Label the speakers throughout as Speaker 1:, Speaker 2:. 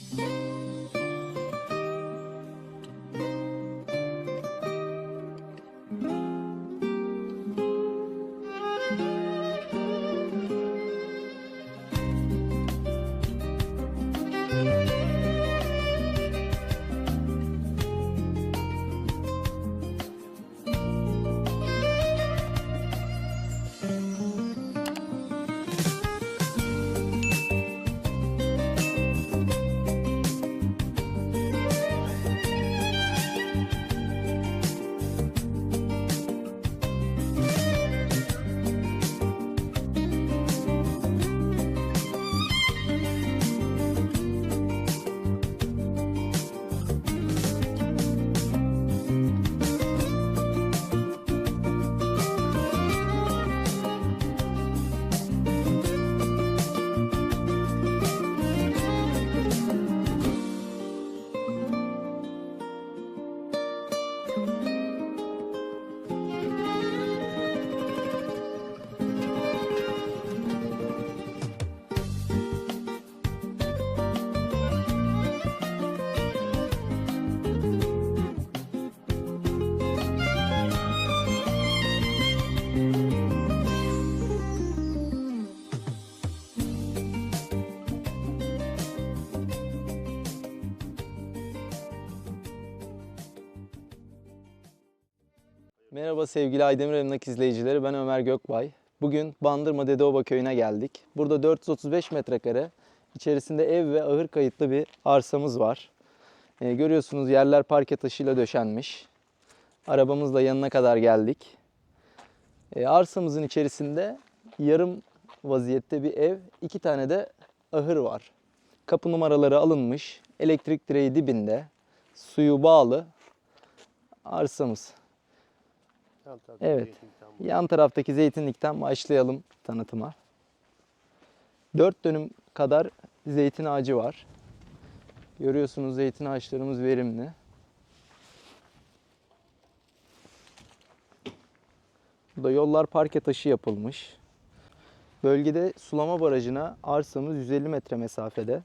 Speaker 1: Thank you. Merhaba sevgili Aydemir Emlak izleyicileri. Ben Ömer Gökbay. Bugün Bandırma Dedeoba köyüne geldik. Burada 435 metrekare içerisinde ev ve ahır kayıtlı bir arsamız var. Ee, görüyorsunuz yerler parke taşıyla döşenmiş. Arabamızla yanına kadar geldik. Ee, arsamızın içerisinde yarım vaziyette bir ev, iki tane de ahır var. Kapı numaraları alınmış, elektrik direği dibinde, suyu bağlı arsamız. Evet. Yan taraftaki zeytinlikten başlayalım tanıtıma. 4 dönüm kadar zeytin ağacı var. Görüyorsunuz zeytin ağaçlarımız verimli. Burada yollar parke taşı yapılmış. Bölgede sulama barajına arsamız 150 metre mesafede.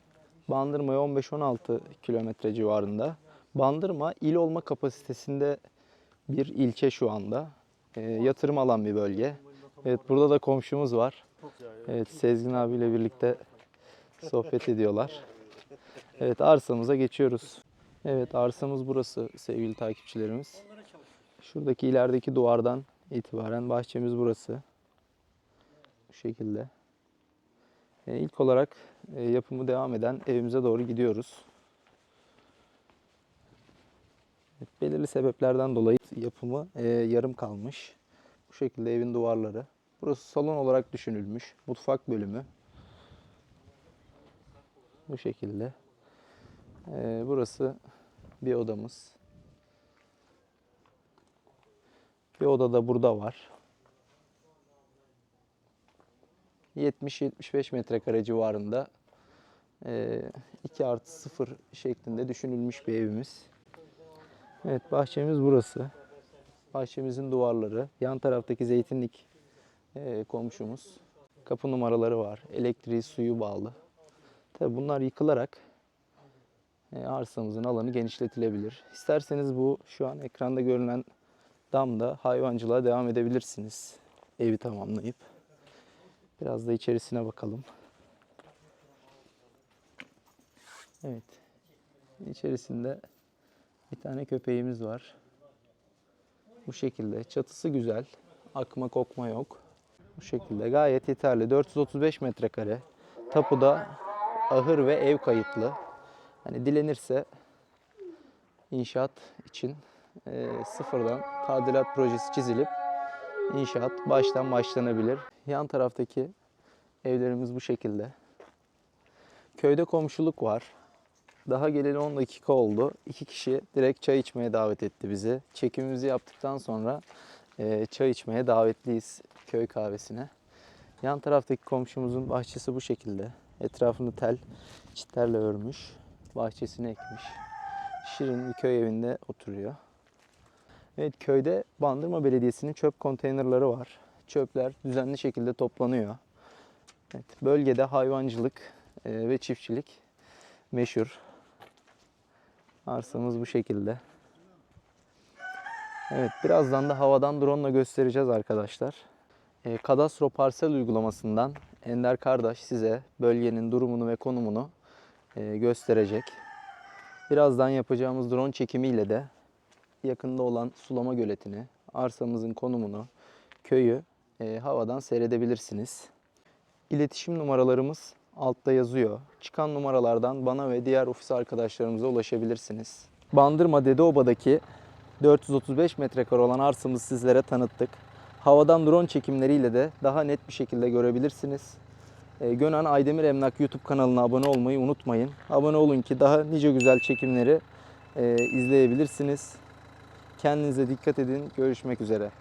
Speaker 1: Bandırma'ya 15-16 kilometre civarında. Bandırma il olma kapasitesinde bir ilçe şu anda. Ee, yatırım alan bir bölge. Evet burada da komşumuz var. Evet Sezgin abiyle birlikte sohbet ediyorlar. Evet arsamıza geçiyoruz. Evet arsamız burası sevgili takipçilerimiz. Şuradaki ilerideki duvardan itibaren bahçemiz burası. Bu şekilde. Ee, ilk olarak e, yapımı devam eden evimize doğru gidiyoruz. Evet, belirli sebeplerden dolayı yapımı e, yarım kalmış. Bu şekilde evin duvarları. Burası salon olarak düşünülmüş. Mutfak bölümü. Bu şekilde. E, burası bir odamız. Bir oda da burada var. 70-75 metrekare civarında 2 artı 0 şeklinde düşünülmüş bir evimiz. Evet bahçemiz burası. Bahçemizin duvarları. Yan taraftaki zeytinlik e, komşumuz. Kapı numaraları var. Elektriği, suyu bağlı. Tabi bunlar yıkılarak e, arsamızın alanı genişletilebilir. İsterseniz bu şu an ekranda görünen damda hayvancılığa devam edebilirsiniz. Evi tamamlayıp. Biraz da içerisine bakalım. Evet. İçerisinde bir tane köpeğimiz var. Bu şekilde. Çatısı güzel. Akma kokma yok. Bu şekilde gayet yeterli. 435 metrekare. Tapuda ahır ve ev kayıtlı. Hani dilenirse inşaat için e, sıfırdan tadilat projesi çizilip inşaat baştan başlanabilir. Yan taraftaki evlerimiz bu şekilde. Köyde komşuluk var. Daha geleli 10 dakika oldu. İki kişi direkt çay içmeye davet etti bizi. Çekimimizi yaptıktan sonra e, çay içmeye davetliyiz köy kahvesine. Yan taraftaki komşumuzun bahçesi bu şekilde. Etrafını tel, çitlerle örmüş. Bahçesini ekmiş. Şirin bir köy evinde oturuyor. Evet köyde Bandırma Belediyesi'nin çöp konteynerları var. Çöpler düzenli şekilde toplanıyor. Evet, bölgede hayvancılık e, ve çiftçilik meşhur. Arsamız bu şekilde. Evet, birazdan da havadan drone ile göstereceğiz arkadaşlar. E, Kadastro parsel uygulamasından Ender Kardeş size bölgenin durumunu ve konumunu e, gösterecek. Birazdan yapacağımız drone çekimiyle de yakında olan sulama göletini, arsamızın konumunu, köyü e, havadan seyredebilirsiniz. İletişim numaralarımız altta yazıyor. Çıkan numaralardan bana ve diğer ofis arkadaşlarımıza ulaşabilirsiniz. Bandırma Dedeoba'daki 435 metrekare olan arsamızı sizlere tanıttık. Havadan drone çekimleriyle de daha net bir şekilde görebilirsiniz. E, Gönen Aydemir Emlak YouTube kanalına abone olmayı unutmayın. Abone olun ki daha nice güzel çekimleri e, izleyebilirsiniz. Kendinize dikkat edin. Görüşmek üzere.